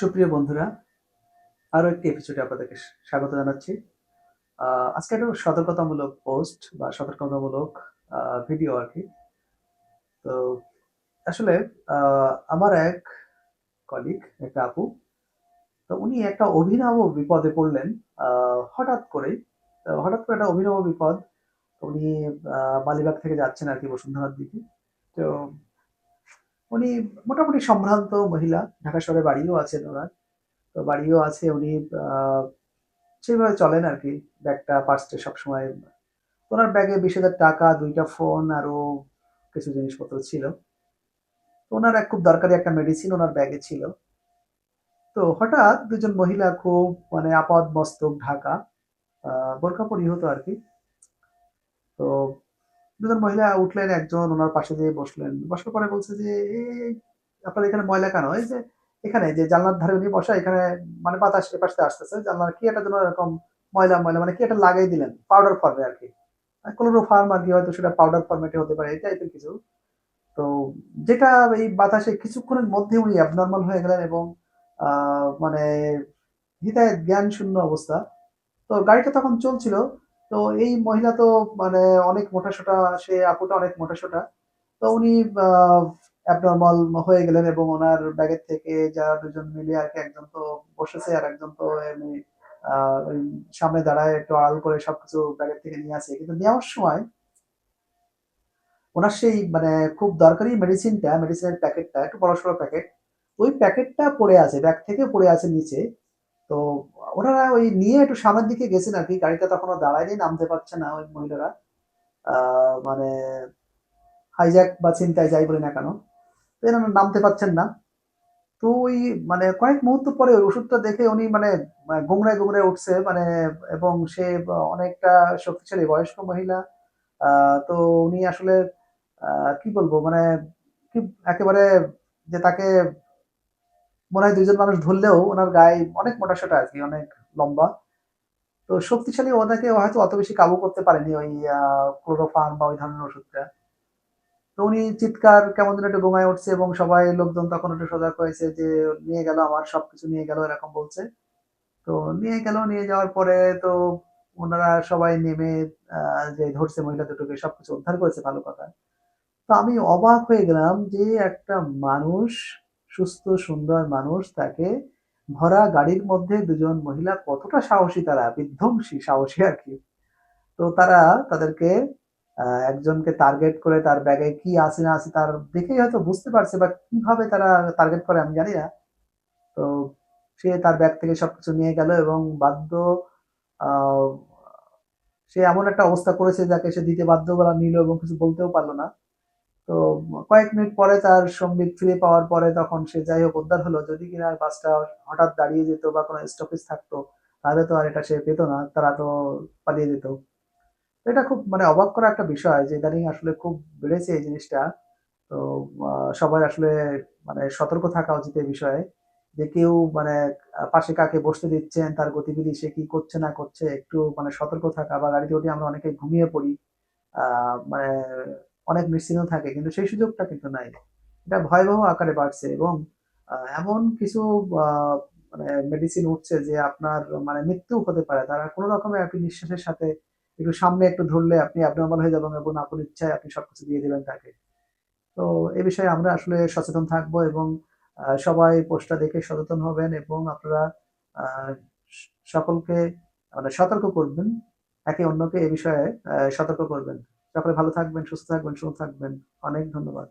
সুপ্রিয় বন্ধুরা আরও একটি এপিসোডে আপনাদেরকে স্বাগত জানাচ্ছি। আজকে একটা সতর্কতামূলক পোস্ট বা সতর্কতামূলক ভিডিও আর কি। তো, আসলে আমার এক কলিগ একটা আপু, তো উনি একটা অভিনব বিপদে পড়লেন হঠাৎ করেই। হঠাৎ করে একটা অভিনব বিপদ, উনি মালিবাগ থেকে যাচ্ছেন আর কি বসুন্ধরার দিকে। তো উনি মোটামুটি সম্ভ্রান্ত মহিলা, ঢাকা শহরে বাড়িও আছেন ওনার। তো বাড়িও আছে, উনি সেইভাবে চলেন আর কি, ব্যাগটা পার্সটা সবসময়। ওনার ব্যাগে বিশ হাজার টাকা, দুইটা ফোন আরও কিছু জিনিসপত্র ছিল। তো ওনার এক খুব দরকারি একটা মেডিসিন ওনার ব্যাগে ছিল। তো হঠাৎ দুজন মহিলা খুব মানে আপাদ মস্তক ঢাকা বোরকা পরিহত আর কি। তো দুজন মহিলা উঠলেন, একজন ওনার পাশে যেয়ে বসলেন। বসার পরে বলছে যে আপনার এখানে ময়লা কেন? এই যে এখানে, যে জানলার ধারে উনি বসা, এখানে মানে বাতাস এপাশ আসতেছে। জানলার কি একটা জন্য এরকম ময়লা ময়লা মানে কি একটা লাগাই দিলেন পাউডার ফর্মে আর কি ফার্ম আর কি, হয়তো সেটা পাউডার ফর্মেটে হতে পারে, এই টাইপের কিছু। তো যেটা এই বাতাসে কিছুক্ষণের মধ্যে উনি অ্যাবনর্মাল হয়ে গেলেন এবং মানে হিতায় জ্ঞান শূন্য অবস্থা। তো গাড়িটা তখন চলছিল তো এই মহিলা তো মানে অনেক মোটাসোটা, সে আপুটা অনেক মোটাসোটা। তো উনি অ্যাবনর্মাল হয়ে গেলেন এবং ওনার ব্যাগের থেকে যারা দুজন মিলে আর কি একজন তো বসেছে আর একজন তো এমনি সামনে দাঁড়ায় একটু আড়াল করে সবকিছু ব্যাগের থেকে নিয়ে আসে। কিন্তু নেওয়ার সময় ওনার সেই মানে খুব দরকারি মেডিসিনটা মেডিসিনের প্যাকেটটা একটু বড় সড়ো প্যাকেট ওই প্যাকেটটা পড়ে আছে ব্যাগ থেকে পড়ে আছে নিচে। তো ওনারা ওই নিয়ে একটু সামনের দিকে গেছেন আর কি। গাড়িটা তখনও দাঁড়ায়নি নামতে পারছে না ওই মহিলারা। মানে হাইজ্যাক বা ছিনতাই যাই বলি না কেন। তো নামতে পারছেন না। তো ওই মানে কয়েক মুহূর্ত পরে ওই ওষুধটা দেখে উনি মানে আহ, গুমড়ায় গুমড়ায় উঠছে মানে এবং সে অনেকটা শক্তিশালী বয়স্ক মহিলা। তো উনি আসলে কি বলব মানে কি একেবারে যে তাকে মনে হয় দুইজন মানুষ ধরলেও ওনার গায়ে অনেক মোটাসোটা আর কি অনেক লম্বা। তো শক্তিশালী ওনাকে হয়তো অত বেশি কাবু করতে পারেনি ওই ক্লোরোফার্ম বা ওই ধরনের ওষুধটা। তো উনি চিৎকার কেমন যেন একটু গোমায় উঠছে এবং সবাই লোকজন তখন একটু সজাগ হয়েছে যে, নিয়ে গেল আমার, সবকিছু নিয়ে গেল, এরকম বলছে। তো নিয়ে গেল, নিয়ে যাওয়ার পরে তো ওনারা সবাই নেমে যে ধরছে মহিলা দুটোকে, সবকিছু উদ্ধার করেছে ভালো কথা। তো আমি অবাক হয়ে গেলাম যে একটা মানুষ সুস্থ, সুন্দর মানুষ, তাকে ভরা গাড়ির মধ্যে দুজন মহিলা কতটা সাহসী তারা, বিধ্বংসী সাহসী আর কি। তো তারা তাদেরকে একজনকে টার্গেট করে তার ব্যাগে কি আছে, না আছে, তার দেখেই হয়তো বুঝতে পারছে বা কীভাবে তারা টার্গেট করে আমি জানি না। তো সে তার ব্যাগ থেকে সবকিছু নিয়ে গেল এবং বাধ্য সে এমন একটা অবস্থা করেছে যাকে সে দিতে বাধ্য করা নিল এবং কিছু বলতেও পারল না। তো কয়েক মিনিট পরে তার সম্বিত ফিরে পাওয়ার পরে তখন সে যাই হোক উদ্ধার হলো। যদি কিনা বাসটা হঠাৎ দাঁড়িয়ে যেত বা কোনো স্টপেজ থাকতো, তাহলে তো আর এটা সে পেতো না, তারা তো পালিয়ে যেত। এটা খুব মানে অবাক করা একটা বিষয় যে ইদানিং আসলে খুব বেড়েছে এই জিনিসটা। তো সবাই আসলে মানে সতর্ক থাকা উচিত এই বিষয়ে যে কেউ মানে পাশে কাকে বসতে দিচ্ছেন, তার গতিবিধি সে কি করছে না করছে, একটু মানে সতর্ক থাকা বা গাড়িতে উঠে আমরা অনেকে ঘুমিয়ে পড়ি। মানে অনেক নিশ্চিন্ত থাকে, কিন্তু সেই সুযোগটা কিন্তু নাই। এটা ভয়াবহ আকারে বাড়ছে এবং এমন কিছু মানে মেডিসিন উঠছে যে আপনার মানে মৃত্যু হতে পারে। তারা কোনো রকমে আপনি নিঃশ্বাসের সাথে একটু সামনে একটু ধরলে আপনি অ্যাবনর্মাল হয়ে যাবেন এবং আপন ইচ্ছায় আপনি সবকিছু দিয়ে দেবেন তাকে। তো এ বিষয়ে আমরা আসলে সচেতন থাকব এবং সবাই পোস্টটা দেখে সচেতন হবেন এবং আপনারা সকলকে মানে সতর্ক করবেন, একে অন্যকে এ বিষয়ে সতর্ক করবেন। সকলে ভালো থাকবেন সুস্থ থাকবেন সুস্থ থাকবেন। অনেক ধন্যবাদ।